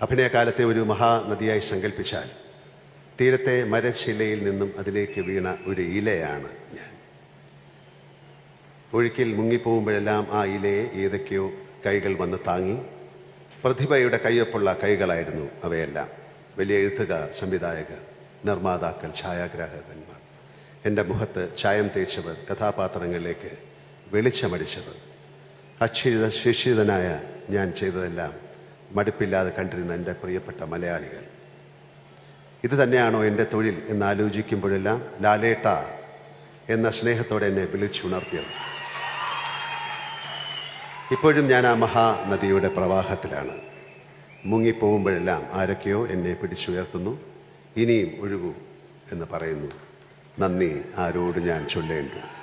അഭിനയകാലത്തെ ഒരു മഹാനദിയായി സങ്കല്പിച്ചാൽ തീരത്തെ മരശിലയിൽ നിന്നും അതിലേക്ക് വീണ ഒരു ഇലയാണ് ഞാൻ. ഒഴുക്കിൽ മുങ്ങിപ്പോകുമ്പോഴെല്ലാം ആ ഇലയെ ഏതൊക്കെയോ കൈകൾ വന്ന് താങ്ങി പ്രതിഭയുടെ കയ്യൊപ്പുള്ള കൈകളായിരുന്നു അവയെല്ലാം. വലിയ എഴുത്തുകാർ സംവിധായകർ നിർമ്മാതാക്കൾ ഛായാഗ്രാഹകന്മാർ. എന്റെ മുഖത്ത് ചായം തേച്ചവർ കഥാപാത്രങ്ങളിലേക്ക് വെളിച്ചമടിച്ചവർ. അക്ഷിത ശിക്ഷിതനായ ഞാൻ ചെയ്തതെല്ലാം മടുപ്പില്ലാതെ കണ്ടിരുന്ന എന്റെ പ്രിയപ്പെട്ട മലയാളികൾ. ഇത് തന്നെയാണോ എന്റെ തൊഴിൽ എന്ന് ആലോചിക്കുമ്പോഴെല്ലാം ലാലേട്ട എന്ന സ്നേഹത്തോടെ എന്നെ വിളിച്ചുണർത്തിയത്. ഇപ്പോഴും ഞാൻ ആ മഹാനദിയുടെ പ്രവാഹത്തിലാണ്. മുങ്ങിപ്പോകുമ്പോഴെല്ലാം ആരൊക്കെയോ എന്നെ പിടിച്ചുയർത്തുന്നു. ഇനിയും ഒഴുകൂ എന്ന് പറയുന്നു. നന്ദി ആരോട് ഞാൻ ചൊല്ലേണ്ടു.